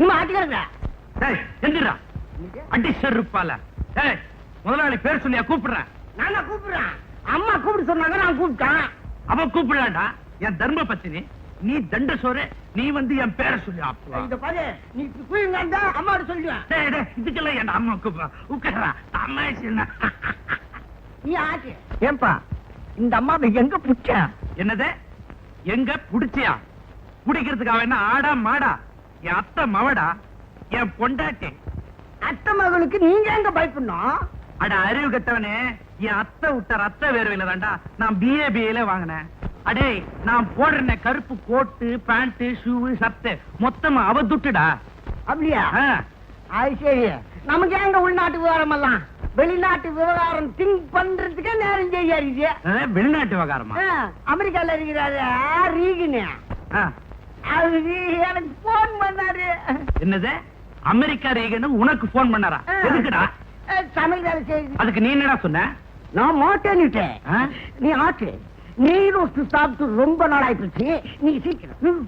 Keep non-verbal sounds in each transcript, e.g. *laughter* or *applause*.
போச்சு இனிமே எந்திரா. அடி செருப்பால. முதலாளி பேர் சொல்லியா கூப்பிடுறேன். நானா கூப்பிடுறேன். அம்மா கூப்பிட்டு சொன்னாங்க நான் கூப்பிட்டேன். அவன் கூப்பிடலாம்டா. என் தர்ம பத்தினி நீ தண்ட சோறு நீ வந்து என் பேரை சொல்லி அப்பா இத பாரு நீ குயிங்க அம்மாவோட சொல்லுவேன். டேய் டேய் இதுக்கெல்லாம் என் அம்மா கூப்பிடுறா உட்காரா தமாஷ் நீ ஆச்சு ஏன்பா இந்த அம்மாவை எங்க புடிச்ச? என்னது? எங்க புடிச்சியா? என்ன ஆடா மாடா? என் அத்தை மவடா என் பொண்டாட்டி. அத்தை மகளுக்கு நீங்க எங்க பயப்படணும்? அட அறிவு கட்டவனே என் அத்தை விட்ட ரத்த வேர்வையில தான்டா நான் பிஏ பிஏல வாங்கினேன். அடே நான் போடுறேன் கருப்பு கோட்டு பேண்ட் ஷூ சட்டை. மொத்தமா அவ துட்டுடா. அப்படியா? அது சரி. நமக்கு எங்க உள்நாட்டு விவகாரம் எல்லாம்? வெளிநாட்டு விவகாரம் திங்க் பண்றதுக்கே நேரம் செய்யாது ஆ, வெளிநாட்டு விவகாரமா? அமெரிக்கால இருக்கிறாரு ரீகனு. எனக்கு போன் பண்ணாரு என்னது? அமெரிக்கா ரீகன் உனக்கு போன் பண்ணாரா. எதுக்குடா? சமையல் வேலை செய்யுது. அதுக்கு நீ என்னடா சொன்ன? நான் மாட்டேன்னுட்டேன்? நீ ஆச்சு நீ ரோஸ்ட் சாப்பிட்டு ரொம்ப நாள் ஆயிடுச்சு நீ சீக்கிரம்.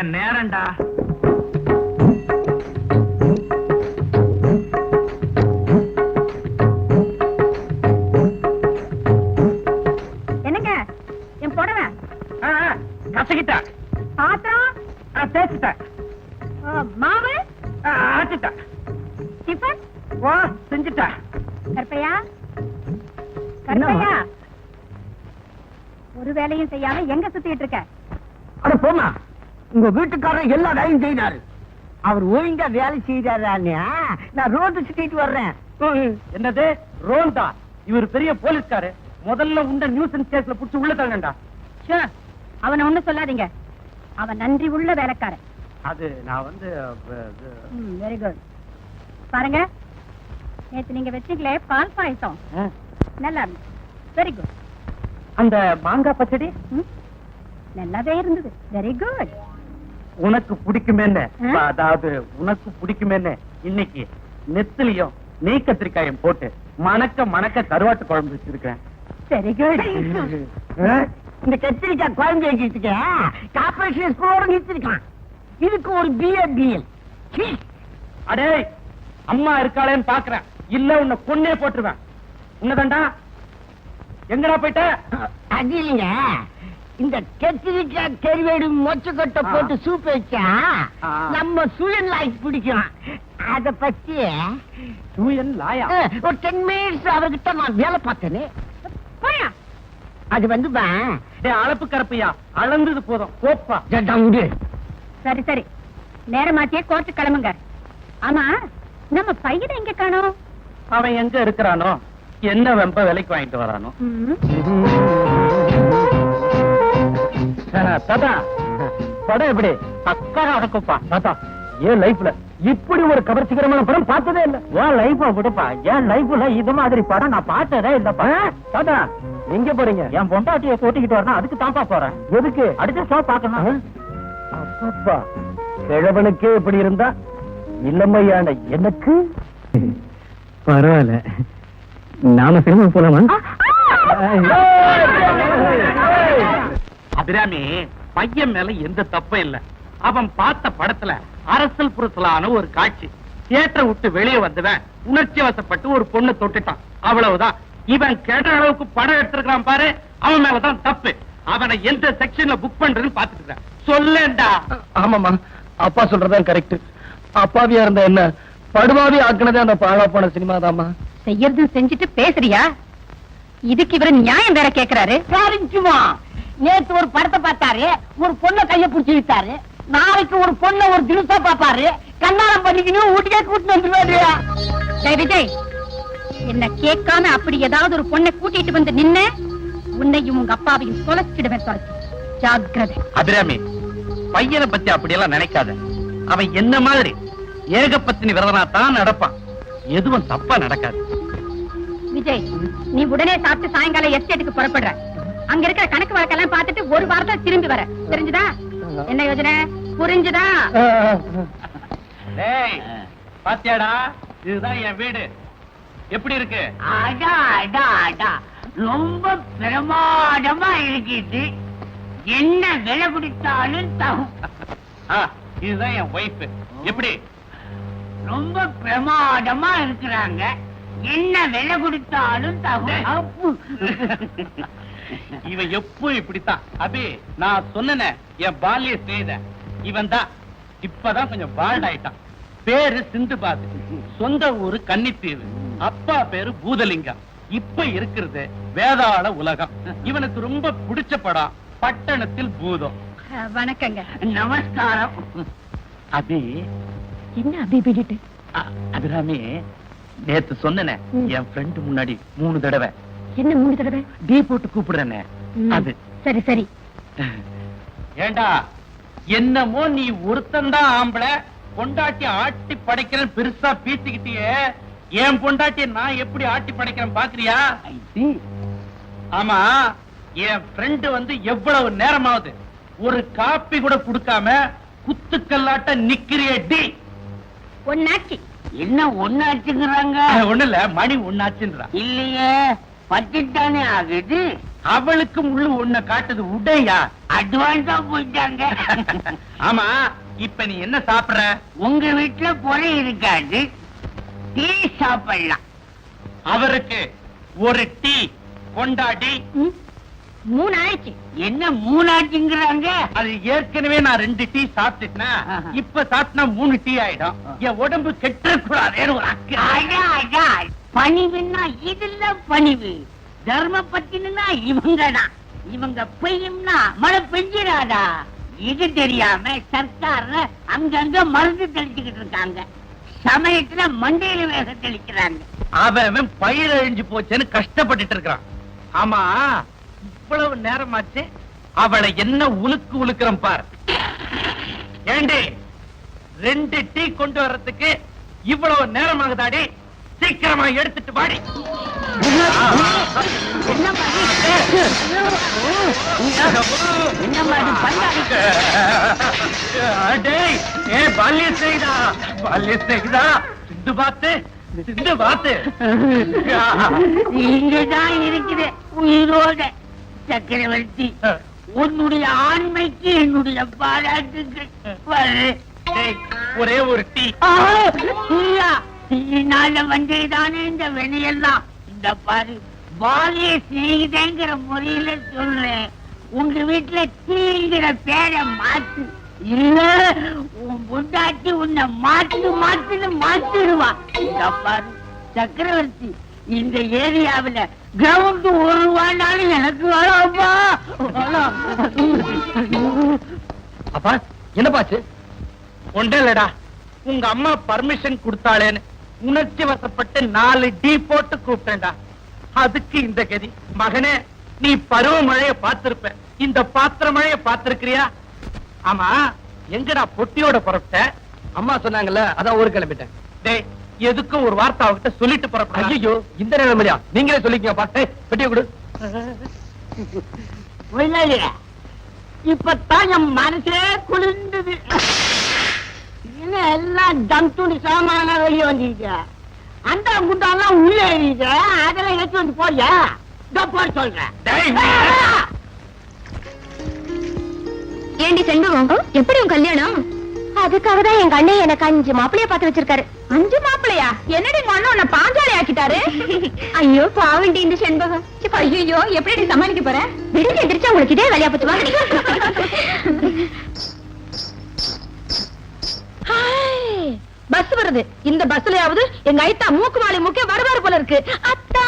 என் நேரம்டா. தேய்ச்சிட்டேன் மாவு? டிஃபன்? செஞ்சுட்டேன் கற்பையா? கற்பையா ஒரு வேலையும் செய்யாம எங்க சுத்திட்டு இருக்க? அட போமா உங்க வீட்டுக்காரர் எல்லா வேலையும் செய்தாரு. அவர் ஒழுங்கா வேலை செய்தாரு நான் ரோடு சுத்திட்டு வர்றேன். என்னது? ரோல்டா இவர் பெரிய போலீஸ்காரு. முதல்ல உண்ட நியூசன்ஸ் கேஸ்ல புடிச்சு உள்ள தள்ளண்டா. ஷே, அவனை ஒண்ணும் சொல்லாதீங்க. அவன் நன்றி உள்ள வேலைக்காரன். அது நான் வந்து வெரி குட் பாருங்க. நேத்து நீங்க வச்சீங்களே பால் பாயசம். நல்லா இருந்துச்சு. வெரி குட் அந்த மாங்காய் பச்சடி? நல்லாவே இருந்தது. வெரி குட் உனக்கு பிடிக்குமேன்னு? அதாவது உனக்கு பிடிக்குமேன்னு இன்னைக்கு நெத்திலையும் நெய் கத்திரிக்காயும் போட்டு மணக்க மணக்க கருவாட்டு குழம்பு வச்சிருக்கேன் வெரி குட் இந்த கத்திரிக்காய் குழம்பு வைக்கிறதுக்கு கார்பரேஷன் ஸ்கூலோட நிறுத்திருக்கான். இதுக்கு ஒரு பிஏ பிஎல் அடே அம்மா இருக்காளேன்னு பாக்குறேன். இல்ல உன்னை கொன்னே போட்டுருவேன். உன்னதாண்டா எங்கடா போயிட்ட? அது இல்லைங்க. இந்த கத்திரிக்காய் கறிவேடு மொச்சக்கொட்டை. போட்டு சூப் வச்சா. நம்ம சுயன் லைஃப் பிடிக்கும். அத பத்தி சூயன் லாயா? ஒரு டென் மினிட்ஸ் அவர்கிட்ட நான் வேலை பார்த்தேன்னு போயா அது வந்து அளப்பு கரப்பையா? அளந்தது போதும். விடு. சரி சரி. நேரமாச்சியே கோர்ட்டு கிளம்புங்க. ஆமா நம்ம பையனை எங்க காணோம்? அவன் எங்க இருக்கிறானோ? என்ன வெம்ப விலைக்கு வாங்கிட்டு வரானோ? தாத்தா படம் எப்படி? அக்கறை அடக்குப்பா தாத்தா என் லைஃப்ல இப்படி ஒரு கவர்ச்சிகரமான படம் பார்த்ததே இல்ல? என் லைஃப விடுப்பா? என் லைஃப்ல இது மாதிரி படம் நான் பார்த்ததே இல்லப்பா. தாத்தா எங்க போறீங்க? என் பொண்டாட்டிய கூட்டிக்கிட்டு வரணும் அதுக்கு தான்ப்பா போறேன். எதுக்கு? அடுத்த ஷோ பார்க்கணும் அப்பப்பா. கிழவனுக்கே இப்படி இருந்தா? இளமையான எனக்கு? பரவாயில்ல. நாம சினிமா போலாமா? அபிராமி பையன் மேல எந்த தப்பும் இல்ல. அவன் பார்த்த படத்துல அரசல் புறத்தலான ஒரு காட்சி. தியேட்டரை விட்டு வெளியே வந்தவன் உணர்ச்சி வசப்பட்டு ஒரு பொண்ணு தொட்டுட்டான். அவ்வளவுதான். இவன் கேட்ட அளவுக்கு படம் எடுத்திருக்கான் பாரு. அவன் மேலதான் தப்பு. அவனை எந்த செக்ஷன்ல புக் பண்றதுன்னு பாத்துட்டு. சொல்லேன்டா. ஆமாமா அப்பா சொல்றதான் கரெக்ட் அப்பாவியா இருந்த என்ன? படுவாவி ஆக்குனதே அந்த பாழா போன சினிமா தாமா செய்யறது செஞ்சுட்டு பேசுறியா? இதுக்கு இவரு நியாயம் வேற கேக்குறாரு. சரிச்சுமா நேத்து ஒரு படத்தை பார்த்தாரு. ஒரு பொண்ணை கைய புடிச்சு விட்டாரு நாளைக்கு ஒரு பொண்ணை ஒரு தினசா பாப்பாரு கண்ணாலம் பண்ணிக்கணும் வீட்டுக்கே கூட்டிட்டு வந்துருவாரு டேய் விஜய் என்ன கேட்காம அப்படி ஏதாவது ஒரு பொண்ணை கூட்டிட்டு வந்து நின்ன உன்னையும் உங்க அப்பாவையும் தொலைச்சிடுவேன் தொலைச்சு அபிராமி பையனை பத்தி அப்படியெல்லாம் நினைக்காத. அவன் என்ன மாதிரி ஏகப்பத்தினி விரதனா தான் நடப்பான். எதுவும் தப்பா நடக்காது. விஜய் நீ உடனே சாப்பிட்டு சாயங்காலம் எஸ்டேட்டுக்கு புறப்படுற. அங்க இருக்கிற கணக்கு வழக்கெல்லாம் பார்த்துட்டு ஒரு வாரத்துல திரும்பி வர. தெரிஞ்சுதா? என்ன யோஜனை? புரிஞ்சுதா? பாத்தியாடா இதுதான் என் வீடு. எப்படி இருக்கு? அடா அடா அடா. ரொம்ப பிரமாதமா இருக்குது. என்ன விலை கொடுத்தாலும் தகும் இதுதான் என் ஒய்ஃப் எப்படி? ரொம்ப பிரமாதமா இருக்கிறாங்க. என்ன விலை கொடுத்தாலும் தகும் இவன் எப்போ இப்படித்தான். அபி நான் சொன்னனே என் பால்ய ஸ்நேகித இவன் தான். இப்பதான் கொஞ்சம் பால்ட் ஆயிட்டான். பேரு சிந்துபாத். சொந்த ஊரு கன்னித்தீவு. அப்பா பேரு பூதலிங்கம். இப்ப இருக்கிறது வேதாள உலகம். இவனுக்கு ரொம்ப பிடிச்ச படம் பட்டணத்தில் பூதம். வணக்கங்க. நமஸ்காரம். அபி. என்ன அபி பிடிட்டு அபிராமி நேத்து சொன்னனே. என் ஃப்ரெண்டு முன்னாடி மூணு தடவை. என்ன மூணு தடவை? டீ போட்டு கூப்பிடுறேனே. அது. சரி சரி. ஏண்டா என்னமோ நீ ஒருத்தன்தான் ஆம்பளை பொண்டாட்டி ஆட்டி படைக்கிறேன் பெருசா பீத்திக்கிட்டியே என் பொண்டாட்டி நான் எப்படி ஆட்டி படைக்கிறேன் பாக்குறியா? ஆமா என் ஃப்ரெண்டு வந்து எவ்வளவு நேரமாவது ஒரு காப்பி கூட கொடுக்காம குத்துக்கல்லாட்ட நிக்கிறிய டி. ஒன்னாச்சு. என்ன ஒன்னாச்சுங்கிறாங்க? ஒண்ணு இல்ல மணி ஒண்ணாச்சுன்றா இல்லையே பத்துட்டானே ஆகுது? அவளுக்கு முள்ளு ஒண்ண காட்டுது உடையா? அட்வான்ஸா போயிட்டாங்க. ஆமா இப்ப நீ என்ன சாப்பிடுற? உங்க வீட்டுல பொறை இருக்காது. டீ சாப்பிடலாம். அவருக்கு ஒரு டீ கொண்டாடி மூணு ஆயிடுச்சு என்ன மூணாச்சுங்கிறாங்க? அது ஏற்கனவே நான் ரெண்டு டீ சாப்பிட்டுட்டேன்? ஆஹா. இப்ப சாப்பிட்டா மூணு டீ ஆயிடும். என் உடம்பு. அடா, அடா. பணிவுன்னா இதுல பணிவு. தர்ம பத்தினா இவங்கதான் இவங்க பெய்யும்னா மழை பெஞ்சிடாதா இது தெரியாம சர்க்கார்ல அங்கங்க மருந்து தெளிச்சுக்கிட்டு இருக்காங்க. சமயத்துல மண்டையில வேகத்தை அளிக்கிறாங்க அவன் பயிர் அழிஞ்சு போச்சேன்னு கஷ்டப்பட்டுட்டு இருக்கிறான். ஆமா இவ்வளவு நேரமாச்சு? அவளை என்ன உலுக்கு உலுக்குறேன் பார். ஏண்டி ரெண்டு டீ கொண்டு வர்றதுக்கு இவ்வளவு நேரமாகுதாடி? சீக்கிரமா எடுத்துட்டு வாடி. பால்ய செய்தா? பால்ய செய்தா? சிந்து பாத்து சிந்து பாத்து இங்கதான் இருக்குது உயிரோட. சக்கரவர்த்தி உன்னுடைய ஆண்மைக்கு என்னுடைய பாராட்டுகள். ஒரே ஒரு டீ. நாள வந்ததுதானே இந்த வெளியெல்லாம் இந்த பாரு பாலிய சிநேகிதங்கிற முறையில சொல்றேன். உங்க வீட்டுல தீங்கிற பேரை மாத்து. இல்ல உன் பொண்டாட்டி உன்னை மாத்து மாத்துன்னு மாத்திடுவா. இந்த பாரு சக்கரவர்த்தி இந்த ஏரியாவுல கிரவுண்ட் ஒரு ரூபாய்னாலும் எனக்கு வரப்பா வேணாம். அப்பா என்னப்பாச்சு ஒன்றே இல்லடா. உங்க அம்மா பர்மிஷன் கொடுத்தாளேன்னு. உணர்ச்சி வசப்பட்டு நாலு டீ போட்டு கூப்பிட்டேன்டா. அதுக்கு இந்த கதி. மகனே நீ பருவ மழைய பார்த்திருப்ப. இந்த பாத்திர மழைய பார்த்திருக்கிறியா? ஆமா எங்கடா பொட்டியோட புறப்பட்ட? அம்மா சொன்னாங்கல்ல அதான் ஊருக்கு கிளம்பிட்டேன். டேய் எதுக்கும் ஒரு வார்த்தை அவகிட்ட சொல்லிட்டு புறப்பட ஐயோ இந்த நிலைமையா நீங்களே சொல்லிக்கங்க பாட்டு பெட்டியை கொடு. இப்பதான் என் மனசே குளிர்ந்தது. என்ன எல்லாம் ஜம்துணி சாமான வெளியே வந்தீங்க அந்த குண்டாலாம் உள்ள எறியுது அதெல்லாம் எடுத்து வந்து போறியா போட சொல்றேன். டேய், ஏண்டி செண்பகம்? எப்படி உன் கல்யாணம்? அதுக்காக தான் எங்க அண்ணன் எனக்கு அஞ்சு மாப்பிளைய பார்த்து வச்சிருக்காரு. அஞ்சு மாப்பிளையா என்னடி உங்க அண்ணன் உன்னை பாஞ்சாலி ஆக்கிட்டாரு? ஐயோ பாவண்டி இந்த செண்பகம். ஐயோ எப்படி சமாளிக்க போற? விடுங்க எந்திரிச்சா உங்களுக்கு இதே வேலையா போச்சு *laughs* வாங்க பஸ் வருது. இந்த பஸ்லயாவது எங்க ஐத்தா மூக்கு மாலை மூக்கே வருவாரு போல இருக்கு. அத்தா!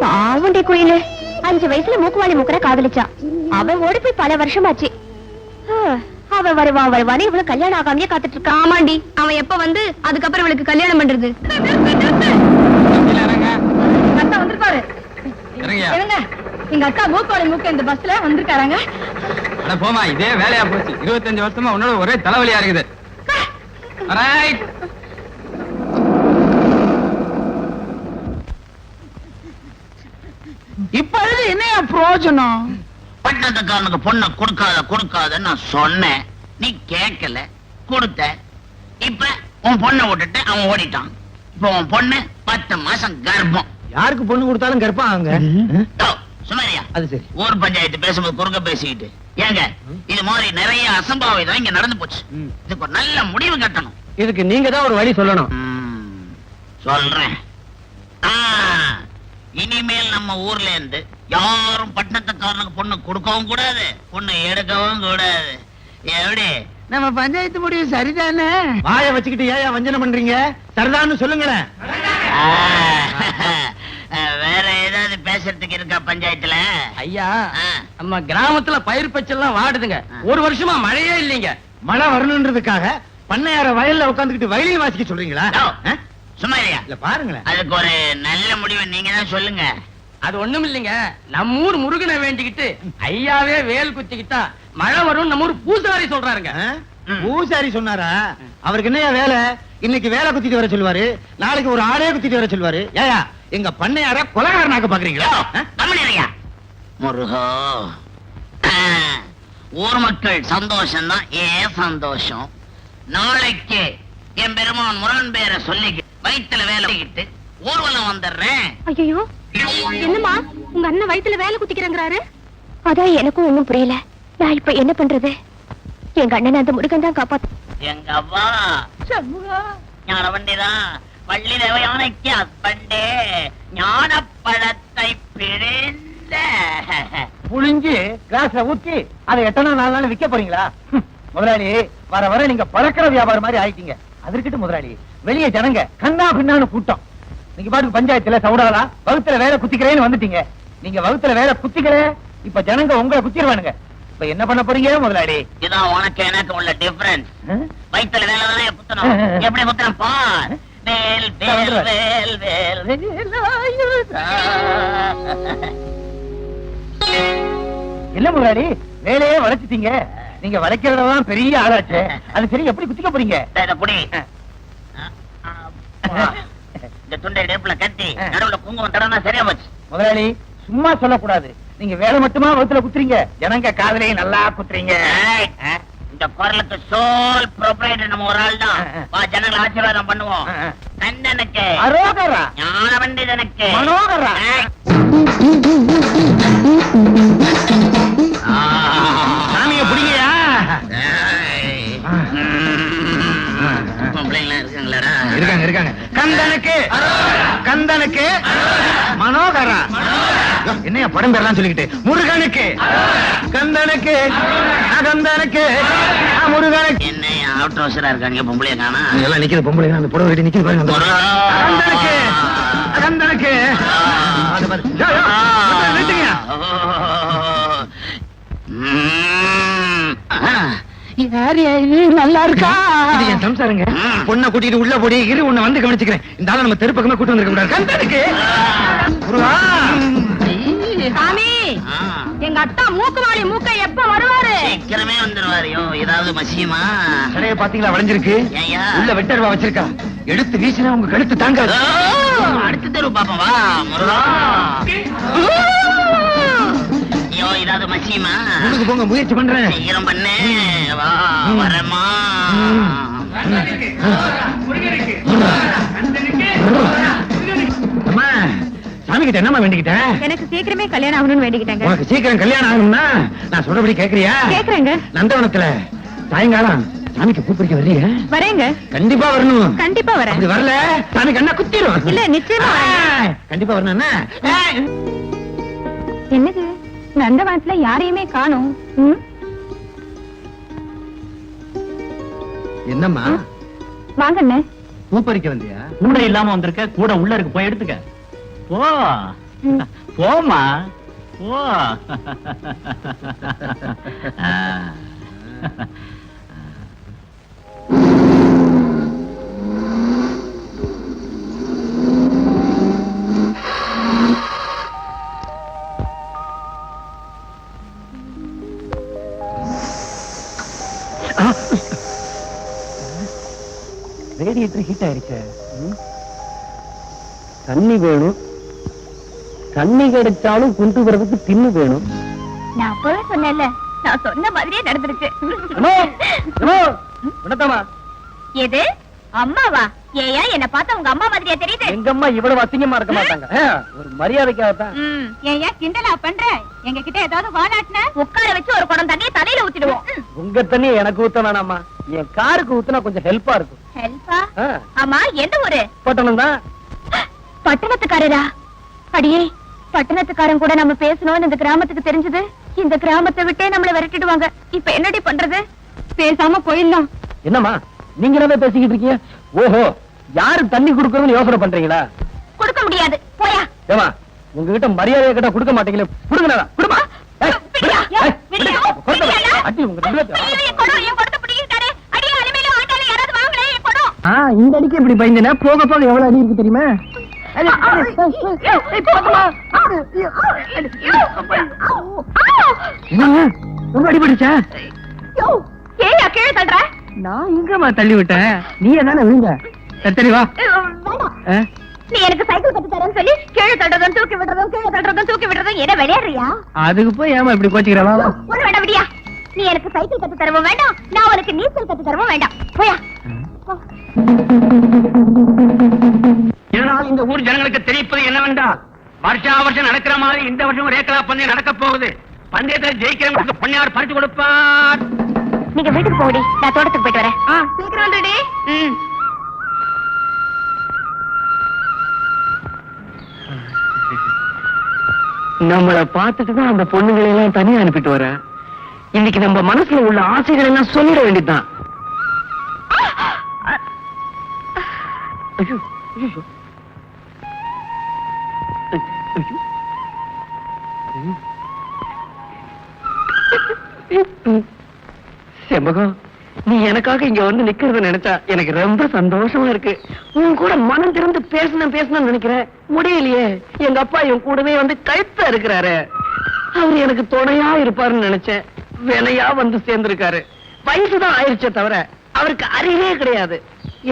பாவண்டி குயிலு. அஞ்சு வயசுல மூக்குவாளி மூக்கரை காதலிச்சா. அவன் ஓடி போய் பல வருஷமாச்சு. வருவான் வருவான்னு இவ்வளவு கல்யாணம் ஆகாமயே காத்துட்டு இருக்கான் ஆமாண்டி. அவன் எப்ப வந்து அதுக்கப்புறம் இவளுக்கு கல்யாணம் பண்றது? என்னங்க எங்க அக்கா மூக்குவாளி மூக்க இந்த பஸ்ல வந்திருக்காராங்க. அட போமா இதே வேலையா போச்சு. இருபத்தஞ்சு வருஷமா உன்னோட ஒரே தலைவலியா இருக்குது. இப்ப என்னையா பிரயோஜனம்? பட்டணத்துக்காரனுக்கு பொண்ணை கொடுக்காத கொடுக்காத நான் சொன்னேன். நீ கேட்கல கொடுத்த. இப்ப உன் பொண்ணை விட்டுட்டு அவன் ஓடிட்டான். இப்ப உன் பொண்ணு பத்து மாசம் கர்ப்பம். யாருக்கு பொண்ணு கொடுத்தாலும் ஓ, சுமாரியா. அது சரி. ஊர் பஞ்சாயத்து பேசும்போது குறுக்க பேசிக்கிட்டு. ஏங்க இது மாதிரி நிறைய அசம்பாவிதம் இங்க நடந்து போச்சு. இதுக்கு ஒரு நல்ல முடிவு கட்டணும். இதுக்கு நீங்க தான் ஒரு வழி சொல்லணும். சொல்றேன். ஆ, இனிமேல் நம்ம ஊர்ல இருந்து யாரும் பட்டணத்துக்காரனுக்கு பொண்ணு கொடுக்கவும் கூடாது பொண்ணு எடுக்கவும் கூடாது. எப்படி நம்ம பஞ்சாயத்து முடிவு சரிதானே? வாய வச்சுக்கிட்டு ஏன் வஞ்சனை பண்றீங்க? சரிதான்னு சொல்லுங்களேன். வேற ஏதாவது பேசுறதுக்கு இருக்கா பஞ்சாயத்துல? ஐயா. நம்ம கிராமத்துல பயிர் பச்செல்லாம் வாடுதுங்க. ஒரு வருஷமா மழையே இல்லைங்க. மழை வரணுன்றதுக்காக பண்ணையார வயல்ல உட்காந்துக்கிட்டு வயலின் வாசிக்க சொல்றீங்களா? ஆ? சுமாரியா இல்ல பாருங்களேன். அதுக்கு ஒரு நல்ல முடிவை நீங்க தான் சொல்லுங்க. அது ஒண்ணும் இல்லைங்க. நம்ம ஊர் முருகனை வேண்டிக்கிட்டு ஐயாவே வேல் குத்திக்கிட்டா மழை வரும் நம்ம ஊர் பூசாரி சொல்றாருங்க. பூசாரி சொன்னாரா? அவருக்கு என்னையா வேலை? இன்னைக்கு வேலை குத்திட்டு வர சொல்லுவாரு. நாளைக்கு ஒரு ஆடே குத்திட்டு வர சொல்லுவாரு. ஏயா எங்க பண்ணையார கொலகாரனாக்க பாக்குறீங்களா? முருகோ. ஊர் மக்கள் சந்தோஷம் தான் ஏன் சந்தோஷம். நாளைக்கு என் பெருமான் முருகன் பேரை சொல்லி வயிற்றுல வேலைக்கிட்டு ஊர்வலம் வந்துடுறேன். ஐயோ என்னம்மா? உங்க அண்ணன் வயித்துல வேலை குத்திக்கிறாங்கிறாரு. அதான் எனக்கும் ஒண்ணும் புரியல. நான் இப்ப என்ன பண்றது? எங்க அண்ணன் அந்த முருகன் தான் காப்பாத்து எங்க அவ்வா. ஞான வண்டிதான் பள்ளி தேவையானைக்கு அப்பண்டே ஞான பழத்தை பிழிந்த. புழிஞ்சு கிளாஸ்ல ஊத்தி அதை எத்தனை நாலு நாள் விக்க போறீங்களா? முதலாளி வர வர நீங்க பறக்கிற வியாபாரம் மாதிரி ஆயிட்டீங்க. அதற்கிட்டு முதலாளி வெளிய ஜனங்க கண்ணா பின்னான்னு கூட்டம். நீங்க பாட்டுக்கு பஞ்சாயத்துல சவுடாலா வகுத்துல வேலை குத்திக்கிறேன்னு வந்துட்டீங்க. நீங்க வகுத்துல வேலை குத்திக்கல இப்ப ஜனங்க உங்களை குத்திடுவானுங்க இப்ப என்ன பண்ண போறீங்க முதலாளி? இதான் உனக்கு எனக்கு உள்ள டிஃபரன்ஸ்? வயிற்றுல வேலை தானே குத்தணும் எப்படி குத்தணும் பார். வேல் வேல் வேல் வேல். இல்ல முதலாளி? வேலையே வளைச்சிட்டீங்க நீங்க வளைக்கிறதெல்லாம் பெரிய ஆளாச்சு. அது சரி எப்படி குத்திக்க போறீங்க? புடி. இந்த துண்டை டேப்புல கட்டி நடுவுல குங்குமம் தடவை சரியா போச்சு. முதலாளி சும்மா சொல்லக்கூடாது. நீங்க வேலை மட்டுமா வகுத்துல குத்துறீங்க? ஜனங்க காதலையும் நல்லா குத்துறீங்க. இந்த குரலுக்கு சோல் ப்ரொப்ரைட்டர் நம்ம ஒரு ஆள் தான். வா ஜனங்கள் ஆசீர்வாதம் பண்ணுவோம். கண்டனுக்கு அரோகரா. ஞான பண்டிதனுக்கு மனோகரா. சாமிய பிடிங்கயா? இருக்காங்க இருக்காங்க. கந்தனுக்கு. கந்தனுக்கு மனோகரா. என்னையா படம் பேர்லாம் சொல்லிக்கிட்டு? முருகனுக்கு. கந்தனுக்கு. கந்தனுக்கு முருகனுக்கு. என்ன அவுட் ஹவுஸரா இருக்காங்க பொம்பளைய காணா? எல்லாம் நிக்கிது பொம்பளை அந்த புடவை கட்டி நிக்கிது பாருங்க. கந்தனுக்கு கந்தனுக்கு அது பாரு. யோ, யோ, முதல்ல நிறுத்துங்க. ம். ஆ. யார் இது நல்லா இருக்கா? என் சம்சாரங்க. பொண்ணை கூட்டிட்டு உள்ள போடி இரு உன்னை வந்து கவனிச்சுக்கிறேன். இந்த ஆளை நம்ம தெரு பக்கமே கூட்டு வந்திருக்க கூடாது. சாமி. எங்க அத்தா மூக்கு மூக்க எப்ப வருவாரு? சீக்கிரமே வந்துருவாரியோ ஏதாவது மசியுமா? கடையை பாத்தீங்களா வளைஞ்சிருக்கு. உள்ள வெட்டர்வா வச்சிருக்கா. எடுத்து வீசினா உங்க கழுத்து தாங்காது. ஓ, அடுத்த தெரு பாப்போம் வா முருகா ஐயோ ஏதாவது மசியுமா? போங்க முயற்சி பண்றேன். சீக்கிரம் பண்ணு. வா வரமா. அம்மா சாமி கிட்ட என்னம்மா வேண்டிக்கிட்ட? எனக்கு சீக்கிரமே கல்யாணம் ஆகணும்னு வேண்டிக்கிட்டாங்க. உனக்கு சீக்கிரம் கல்யாணம் ஆகணும்னா நான் சொல்றபடி கேக்குறியா? கேக்குறேங்க. நந்தவனத்துல சாயங்காலம் சாமிக்கு பூ பறிக்க வரேங்க. கண்டிப்பா வரணும். கண்டிப்பா வரேன். அப்படி வரல சாமி கண்ணா குத்திரும். இல்ல, நிச்சயமா. கண்டிப்பா வரணும் என்ன? ஏய். என்னது? நந்தவனத்துல யாரையுமே காணும். என்னம்மா? வாங்க அண்ணே பூ பறிக்க வந்தியா? கூட இல்லாம வந்திருக்க கூட உள்ள இருக்கு போய் எடுத்துக்க. போ. போமா போ. ரேடியேட்டர் ஹீட் ஆயிருச்சு தண்ணி வேணும். தண்ணி கிடைச்சாலும் கொண்டு வரதுக்கு தின்னு வேணும். நான் அப்பவே சொன்னேன்ல நான் சொன்ன மாதிரியே நடந்துருச்சு வணக்கம்மா. எது? அம்மாவா? ஏயா என்ன பார்த்தா உங்க அம்மா மாதிரியா தெரியுது? எங்க அம்மா இவ்வளவு அசிங்கமா இருக்க மாட்டாங்க. ஒரு மரியாதைக்காகத்தான். ஏயா கிண்டலா பண்ற? எங்க கிட்ட ஏதாவது வாலாட்டின உட்கார வச்சு ஒரு குடம் தண்ணியை தலையில ஊத்திடுவோம். உங்க தண்ணி எனக்கு ஊத்த வேணாமா என் காருக்கு ஊத்துனா கொஞ்சம் ஹெல்ப்பா இருக்கும். ஹெல்ப்பா ஆமா எந்த ஊரு? பட்டணம் தான் பட்டணத்துக்காரரா? அடியே பட்டணத்துக்காரன் கூட நம்ம பேசணும்னு இந்த கிராமத்துக்கு தெரிஞ்சது. இந்த கிராமத்தை விட்டே நம்மள விரட்டிடுவாங்க. இப்ப என்னடி பண்றது? பேசாம போயிடலாம். என்னம்மா நீங்க என்ன பேசிக்கிட்டு இருக்கீங்க? ஓஹோ யாருக்கு தண்ணி கொடுக்கறதுன்னு யோசனை பண்றீங்களா? கொடுக்க முடியாது. போயா. ஏமா உங்ககிட்ட மரியாதையை கேட்டா கொடுக்க மாட்டீங்களே. கொடுங்க கொடுமா. அடி உங்க ரெண்டு பேர்த்தையும். ஐயோ, என் குடம், என் குடத்தை பிடிக்கிட்டாரு. அடியே, அனிமேலு, ஆட்டாளு, யாராவது வாங்களேன், என் குடம். ஆ, இந்த அடிக்கு இப்படி பயந்தன போக போக எவ்வளவு அடி இருக்கு தெரியுமா? ரொம்ப கீழே தள்ளுற? நான் எங்கம்மா தள்ளி விட்டேன்? நீ தானே விழுந்த? சரி, வா? நீ எனக்கு சைக்கிள் கத்து தரேன்னு சொல்லி கீழே தள்ளுறதும் தூக்கி விடுறதும் கீழே தள்ளுறதும் தூக்கி விடுறதும் என்ன விளையாடுறியா? அதுக்கு போய் ஏமா இப்படி கோச்சிக்கிறவா ஒண்ணு வேண்டாம் விடியா. நீ எனக்கு சைக்கிள் கத்து தரவும் வேண்டாம். நான் உனக்கு நீச்சல் கத்து தரவும் வேண்டாம். போயா. இதனால் இந்த ஊர் ஜனங்களுக்கு தெரிவிப்பது என்னவென்றால் வருஷா வருஷம் நடக்கிற மாதிரி இந்த வருஷம் ரேக்கலா பந்தயம் நடக்க போகுது. பந்தயத்தில் ஜெயிக்கிறவங்களுக்கு பொன்னியார் பரிசு கொடுப்பார். நீங்க வீட்டுக்கு போடி நான் தோட்டத்துக்கு போயிட்டு வரேன். சீக்கிரம் வந்துடி நம்மள பார்த்துட்டு தான் அந்த பொண்ணுங்களை எல்லாம் தனியா அனுப்பிட்டு வர. இன்னைக்கு நம்ம மனசுல உள்ள ஆசைகள் எல்லாம் சொல்லிட வேண்டியதுதான். ஐயோ, ஐயோ. ஐயோ. செம்பகம் நீ எனக்காக இங்க வந்து நிக்கிறத நினைச்சா எனக்கு ரொம்ப சந்தோஷமா இருக்கு. உன் கூட மனம் திறந்து பேசணும் பேசணும்னு நினைக்கிறேன் முடியலையே. எங்க அப்பா என் கூடவே வந்து கழுத்தா இருக்கிறாரு. அவர் எனக்கு துணையா இருப்பாருன்னு நினைச்சேன். விலையா வந்து சேர்ந்திருக்காரு. வயசுதான் ஆயிருச்சே தவிர அவருக்கு அறிவே கிடையாது.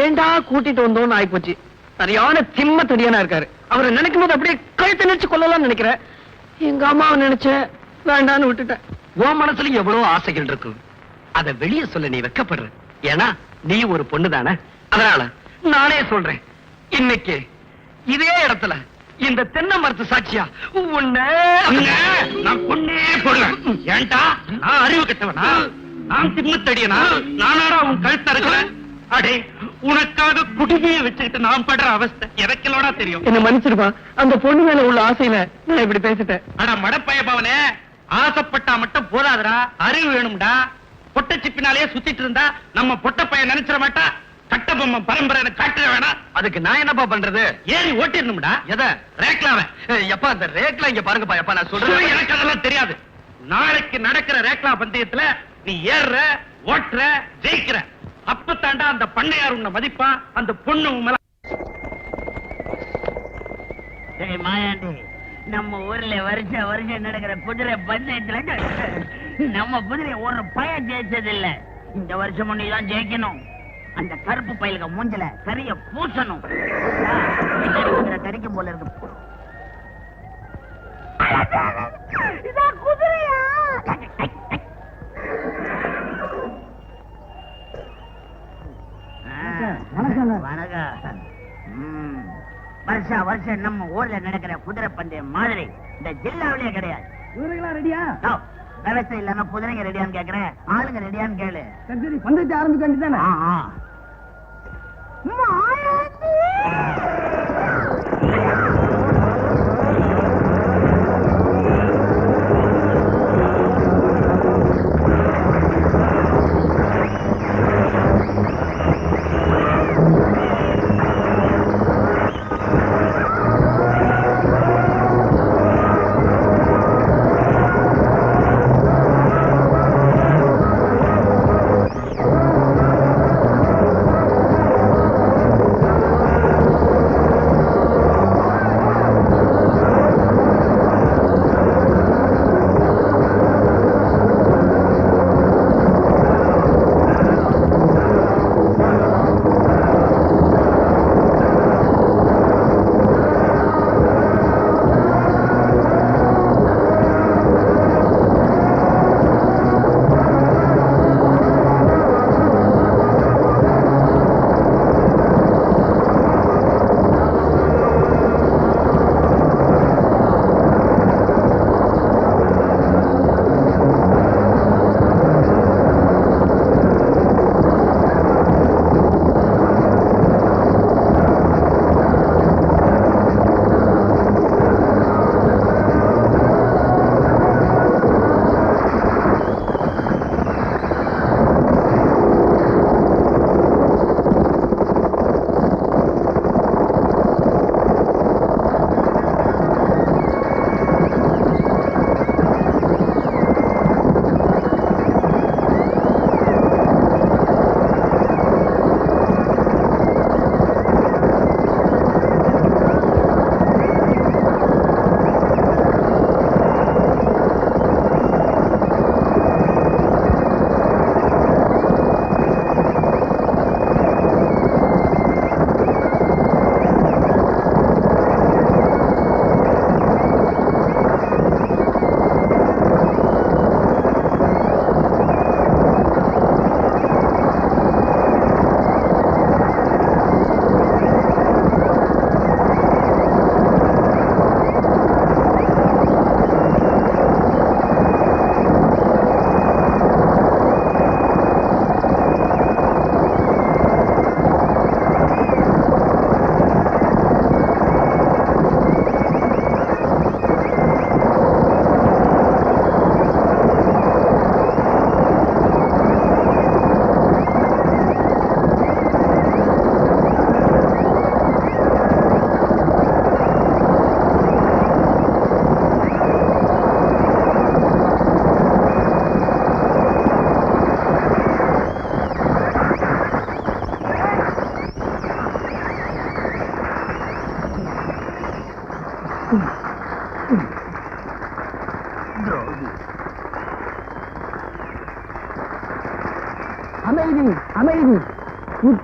ஏண்டா கூட்டிட்டு வந்தோம்னு ஆயிப்போச்சு. சரியான திம்ம தடியானா இருக்காரு. அவரை நினைக்கும் போது அப்படியே கழுத்தை நினைச்சு கொள்ளலாம்னு நினைக்கிறேன். எங்க அம்மாவை நினைச்சேன். வேண்டான்னு விட்டுட்டேன். உன் மனசுல எவ்வளவு ஆசைகள் இருக்கு அத வெளிய சொல்ல நீ வெக்கப்படுற. ஏன்னா நீ ஒரு பொண்ணு தானே அதனால நானே சொல்றேன். இன்னைக்கு இதே இடத்துல இந்த தென்னை மரத்து சாட்சியா? உன்னை நான் பொண்ணே போடுவேன். ஏன்டா? நான் அறிவு கட்டவனா? நான் திம்முத்தடியனா? நானாடா உன் கழுத்த இருக்கிறேன் அடே உனக்காக குடிமையை வச்சுக்கிட்டு நான் படுற அவஸ்தை எனக்கெல்லோடா தெரியும். என்ன மன்னிச்சிருப்பா அந்த பொண்ணு மேல உள்ள ஆசையில நான் இப்படி பேசிட்டேன். அட மடப்பைய பவனே ஆசைப்பட்டா மட்டும் போதாதுடா. அறிவு வேணும்டா. பொட்ட சிப்பினாலே சுத்திட்டு இருந்தா நம்ம பொட்ட பையன் நினைச்சிட மாட்டா. கட்டபொம்மை பரம்பரை காட்டுற வேணாம். அதுக்கு நான் என்னப்பா பண்றது? ஏறி ஓட்டிடணும்டா. எத? ரேக்லாவ. எப்பா அந்த ரேக்ல இங்க பாருங்கப்பா எப்பா நான் சொல்றேன் எனக்கு அதெல்லாம் தெரியாது. நாளைக்கு நடக்கிற ரேக்லா பந்தயத்துல நீ ஏறுற ஓட்டுற ஜெயிக்கிற. அப்பத்தாண்டா அந்த பண்ணையார் உன்னை மதிப்பா? அந்த பொண்ணு மேல மாயாண்டி நம்ம ஊர்ல வருஷம் வருஷம் நடக்கிற குதிரை பஞ்சாயத்துல நம்ம குதிரை ஒரு பய ஜெயிச்சது இல்ல இந்த வருஷம் நீ தான் ஜெயிக்கணும். அந்த கருப்பு பயிலுக்கு மூஞ்சல சரிய பூசணும். பின்னாடி போல இருக்கு. வணக்கம். வருஷம் நம்ம ஊர்ல நடக்கிற குதிரை பந்தயம் மாதிரி இந்த ஜில்லாவிலேயே கிடையாது. ரெடியா? விவசாயம் இல்லன்னா குதிரைங்க ரெடியான்னு கேக்குறேன். ஆளுங்க ரெடியான்னு கேளு. சரி பந்தயத்தை ஆரம்பிக்க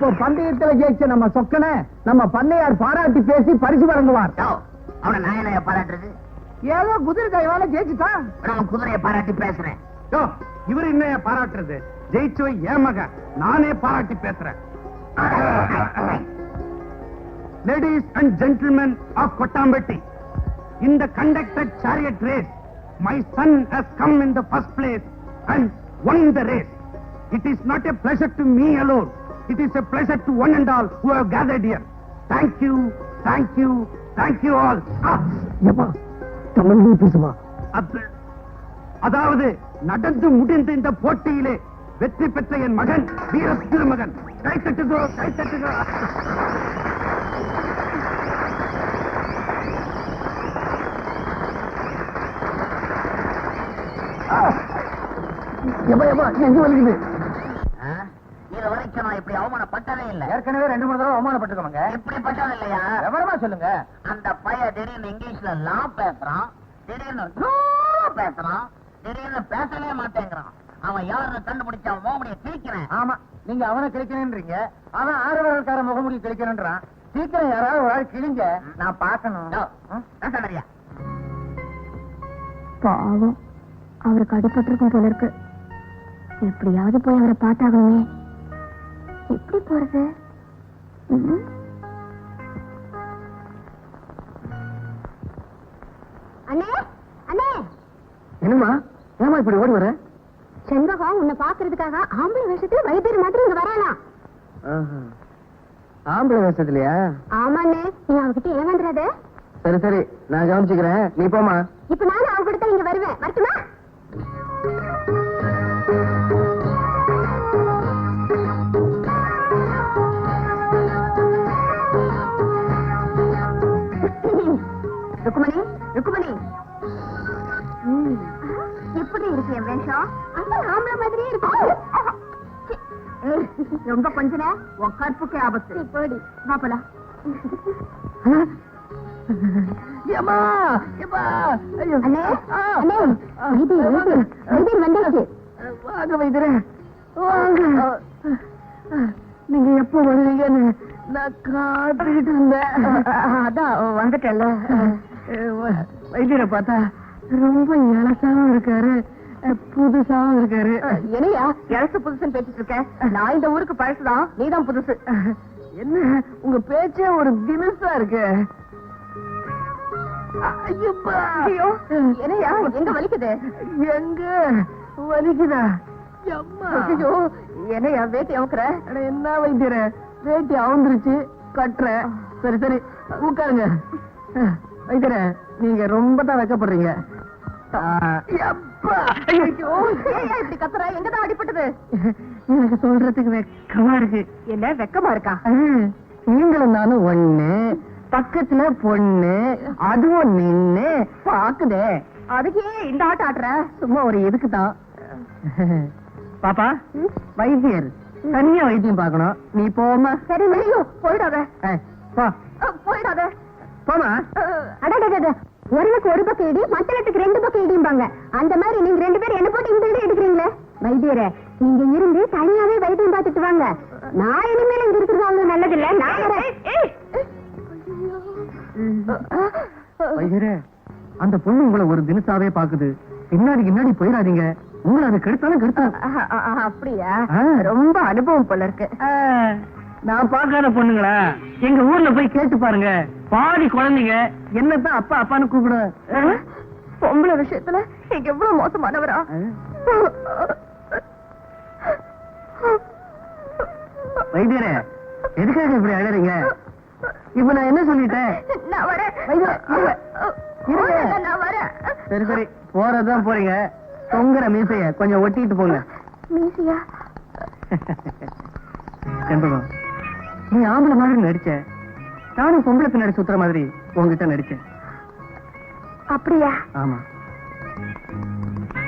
இப்போ பந்தயத்துல ஜெயிச்ச நம்ம சொக்கன நம்ம பண்ணையார் பாராட்டி பேசி பரிசு வழங்குவார். அவனை நான் என்ன பாராட்டுறது? ஏதோ குதிரை கைவால ஜெயிச்சுட்டான் குதிரையை பாராட்டி பேசுறேன். இவர் என்ன பாராட்டுறது? ஜெயிச்சவை என் மகன். நானே பாராட்டி பேசுறேன். Ladies and gentlemen of Kottampatti இந்த conducted chariot race my son has come in the first place and won the race. It is not a pleasure to me alone. It is a pleasure to one and all who have gathered here. Thank you thank you thank you all. Ah, ஏப்பா தமிழ்லயே பேசுமா? அது- அதாவது நடந்து முடிந்த இந்த போட்டியிலே வெற்றி பெற்ற என் மகன் வீர திருமகன். கை தட்டுகோ கை தட்டுகோ எப்பா எப்பா எங்க வலிக்குது இது வரைக்கும் நான் இப்படி அவமானப்பட்டதே இல்ல. ஏற்கனவே ரெண்டு மூணு தடவை அவமானப்பட்டுக்கோங்க இப்படிப்பட்டது இல்லையா விவரமா சொல்லுங்க. அந்த பையன் திடீர்னு இங்கிலீஷ்ல லா பேசுறான் திடீர்னு லூ பேசுறான் திடீர்னு பேசவே மாட்டேங்கிறான். அவன் யாருன்னு கண்டுபிடிச்சு மோமடியை கிழிக்கிறேன். ஆமா நீங்க அவனை கிழிக்கணும்ன்றீங்க அவன் ஆறு வரக்கார முகமுடி கிழிக்கணும்ன்றான் சீக்கிரம் யாராவது ஒரு ஆள் கிழிங்க. நான் பார்க்கணும். பாவம். அவருக்கு அடிபட்டிருக்கும் போல இருக்கு. எப்படியாவது போய் அவரை பார்த்தாகணுமே. எப்படி போறது? அண்ணே அண்ணே. என்னம்மா? ஏமா இப்படி ஓடி வர? செண்பகம் உன்னை பாக்குறதுக்காக ஆம்பளை வேஷத்துல வைத்தியர் மாதிரி இங்க வரானா ஆம்பளை வேஷத்துலயா? ஆமாண்ணே நீ அவகிட்ட ஏமாந்துடாத சரி சரி. நான் கவனிச்சுக்கிறேன். நீ போமா இப்ப நானும் அவங்க கூட இங்க வருவேன். வரட்டுமா? ருக்குமணி ருக்குமணி. எப்படி இருக்கு என் வேஷம்? அந்த ஆம்பளை மாதிரியே இருக்கு. ரொம்ப கொஞ்ச உன் கற்புக்கு ஆபத்து. போடி. வந்தாச்சு. வாங்க வைத்தியரே வாங்க. நீங்க எப்போ வருவீங்கன்னு நான் காத்துக்கிட்டு இருந்தேன் அதான் வந்துட்டல வைத்தியரை பார்த்தா ரொம்ப இலசாவும் இருக்காரு. புதுசாவும் இருக்காரு. என்னையா? இழசு புதுசுன்னு பேசிட்டு இருக்க நான் இந்த ஊருக்கு பழசுதான். நீதான் புதுசு. என்ன? உங்க பேச்சே ஒரு தினசா இருக்கு. ஐயோ என்னையா? எங்க வலிக்குது? எங்க? வலிக்குதா? அம்மா! ஐயோ! என்னையா வேட்டி அமுக்குற? அட, என்ன வைத்தியர? வேட்டி அவுந்துருச்சு கட்டுறேன். சரி சரி உட்காருங்க. வைத்தியர நீங்க ரொம்ப தான் வைக்கப்படுறீங்க இப்படி கத்துற? எங்கதான் அடிபட்டது? எனக்கு சொல்றதுக்கு வெக்கமா இருக்கு. என்ன வெக்கமா இருக்கா? நீங்களும் நானும் ஒண்ணு பக்கத்துல பொண்ணு அதுவும் நின்னு பாக்குதே. அதுக்கு இந்த ஆட்டம் ஆடுற சும்மா ஒரு இதுக்கு தான் பாப்பா வைத்தியர் தனியா வைத்தியம் பார்க்கணும். நீ போமா சரி போயிடாத. போயிடாத. போமா? அடடடட ஒருனுக்கு ஒரு பக்கம் இடி மத்தளத்துக்கு ரெண்டு பக்கம் இடிம்பாங்க. அந்த மாதிரி நீங்க ரெண்டு பேரும் என்ன போட்டு இந்த இடம் எடுக்கிறீங்களே? வைத்தியரே நீங்க இருந்து தனியாவே வைத்தியம் பார்த்துட்டு வாங்க. நான் இனிமேல் இங்க இருக்கிறது அவ்வளவு நல்லது இல்ல நான். வைத்தியரே அந்த பொண்ணு உங்களை ஒரு தினசாவே பாக்குது பின்னாடி பின்னாடி போயிடாதீங்க. உங்களை அது கெடுத்தாலும் அஹ், அப்படியா. ரொம்ப அனுபவம் போல இருக்கு. நான் பார்க்காத பொண்ணுங்களா? எங்க ஊர்ல போய் கேட்டு பாருங்க. பாதி குழந்தைங்க என்னதான் அப்பா அப்பான்னு கூப்பிடு. பொம்பளை விஷயத்துல நீங்க எவ்வளவு மோசமானவரா? வைத்தியரே எதுக்காக இப்படி அழறீங்க இப்ப நான் என்ன சொல்லிட்டேன்? நான் வரேன். நான் வரேன். சரி சரி. போறதுதான் போறீங்க. தொங்குற மீசைய கொஞ்சம் ஒட்டிட்டு போங்க. மீசியா? செண்பகம் *laughs* நீ ஆம்பளை மாதிரி நடிச்ச. நானும் பொம்பளை பின்னாடி சுத்துற மாதிரி உங்ககிட்ட நடிச்சேன். அப்படியா? ஆமா.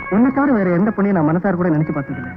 உன்னை தவிர வேற எந்த பொண்ணையும் நான் மனசார கூட நினைச்சு பார்த்ததில்ல.